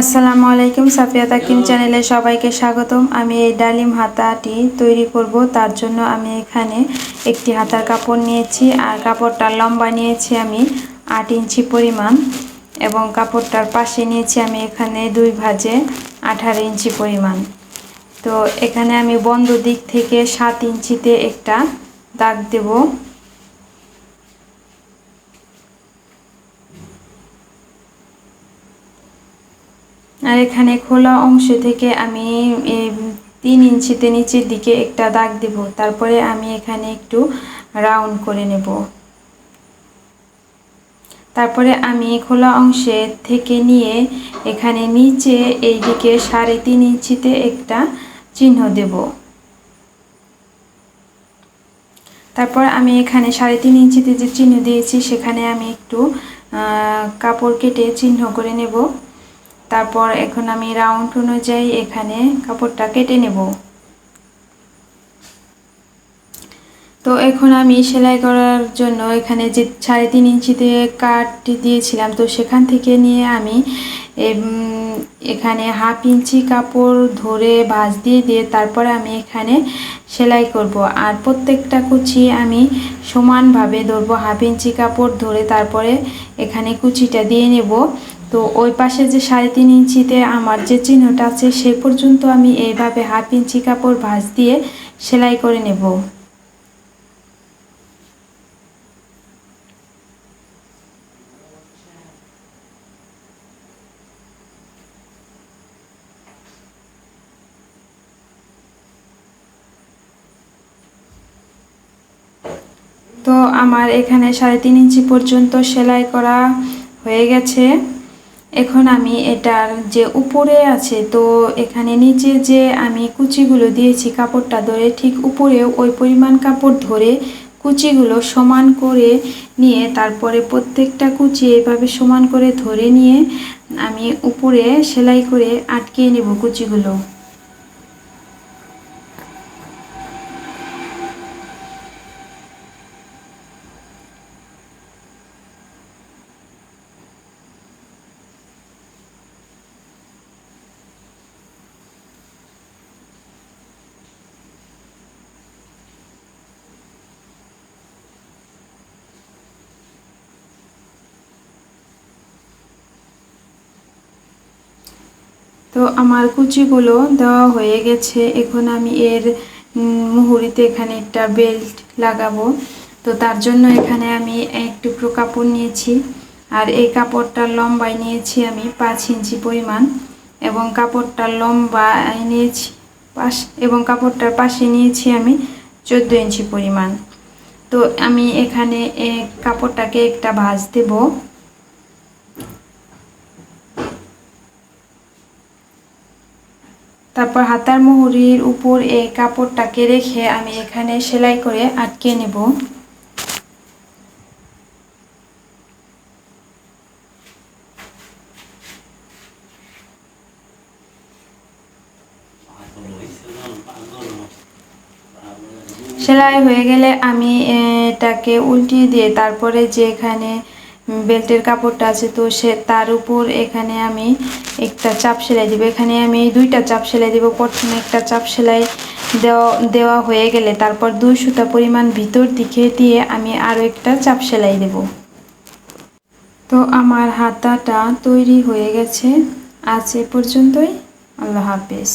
আসসালামু আলাইকুম, সাফিয়া তাকিম চ্যানেলে সবাইকে স্বাগতম। আমি এই ডালিম হাতাটি তৈরি করব। তার জন্য আমি এখানে একটি হাতার কাপড় নিয়েছি আর কাপড়টার লম্বা নিয়েছি আমি আট ইঞ্চি পরিমাণ এবং কাপড়টার পাশে নিয়েছি আমি এখানে দুই ভাজে আঠারো ইঞ্চি পরিমাণ। তো এখানে আমি বন্ধ দিক থেকে সাত ইঞ্চিতে একটা দাগ দেবো। আর এখানে খোলা অংশ থেকে আমি তিন ইঞ্চিতে নিচের দিকে একটা দাগ দেব। তারপরে আমি এখানে একটু রাউন্ড করে নেব। তারপরে আমি খোলা অংশে থেকে নিয়ে এখানে নিচে এই দিকে সাড়ে তিন ইঞ্চিতে একটা চিহ্ন দেব। তারপর আমি এখানে সাড়ে তিন ইঞ্চিতে যে চিহ্ন দিয়েছি, সেখানে আমি একটু কাপড় কেটে চিহ্ন করে নেব। তারপর এখন আমি রাউন্ড অনুযায়ী এখানে কাপড়টা কেটে নেব। তো এখন আমি সেলাই করার জন্য এখানে যে সাড়ে তিন ইঞ্চিতে কাটটি দিয়েছিলাম, তো সেখান থেকে নিয়ে আমি এখানে হাফ ইঞ্চি কাপড় ধরে ভাঁজ দিয়ে দিয়ে তারপরে আমি এখানে সেলাই করব। আর প্রত্যেকটা কুচি আমি সমানভাবে ধরবো, হাফ ইঞ্চি কাপড় ধরে তারপরে এখানে কুচিটা দিয়ে নেব। তো ওই পাশে যে সাড়ে তিন ইঞ্চিতে আমার যে চিহ্নটা আছে, সে পর্যন্ত আমি এইভাবে হাফ ইঞ্চি কাপড় ভাঁজ দিয়ে সেলাই করে নেব। তো আমার এখানে সাড়ে তিন ইঞ্চি পর্যন্ত সেলাই করা হয়ে গেছে। এখন আমি এটার যে উপরে আছে, তো এখানে নিচে যে আমি কুচিগুলো দিয়েছি কাপড়টা ধরে, ঠিক উপরে ওই পরিমাণ কাপড় ধরে কুচিগুলো সমান করে নিয়ে, তারপরে প্রত্যেকটা কুচি এভাবে সমান করে ধরে নিয়ে আমি উপরে সেলাই করে আটকে নেব কুচিগুলো। তো আমার কুচিগুলো দেওয়া হয়ে গেছে। এখন আমি এর মুহুরিতে এখানে একটা বেল্ট লাগাবো। তো তার জন্য এখানে আমি এক টুকরো কাপড় নিয়েছি। আর এই কাপড়টার লম্বায় নিয়েছি আমি পাঁচ ইঞ্চি পরিমাণ। এবং কাপড়টার লম্বা নিয়েছি পাশ এবং কাপড়টার পাশে নিয়েছি আমি চোদ্দ ইঞ্চি পরিমাণ। তো আমি এখানে কাপড়টাকে একটা ভাঁজ দেবো। তারপর হাতার মুহুরির উপর এই কাপড়টাকে রেখে আমি এখানে সেলাই করে আটকে নেব। সেলাই হয়ে গেলে আমি এটাকে উল্টিয়ে দিয়ে তারপরে যে এখানে বেল্টের কাপড়টা আছে, তো সে তার উপর এখানে আমি একটা চাপ সেলাই দেবো। এখানে আমি দুইটা চাপ সেলাই দেবো। প্রথমে একটা চাপ সেলাই দেওয়া দেওয়া হয়ে গেলে তারপর দুই সুতা পরিমাণ ভিতর দিকে দিয়ে আমি আরও একটা চাপ সেলাই দেব। তো আমার হাতাটা তৈরি হয়ে গেছে। আজ এ পর্যন্তই। আল্লাহ হাফেজ।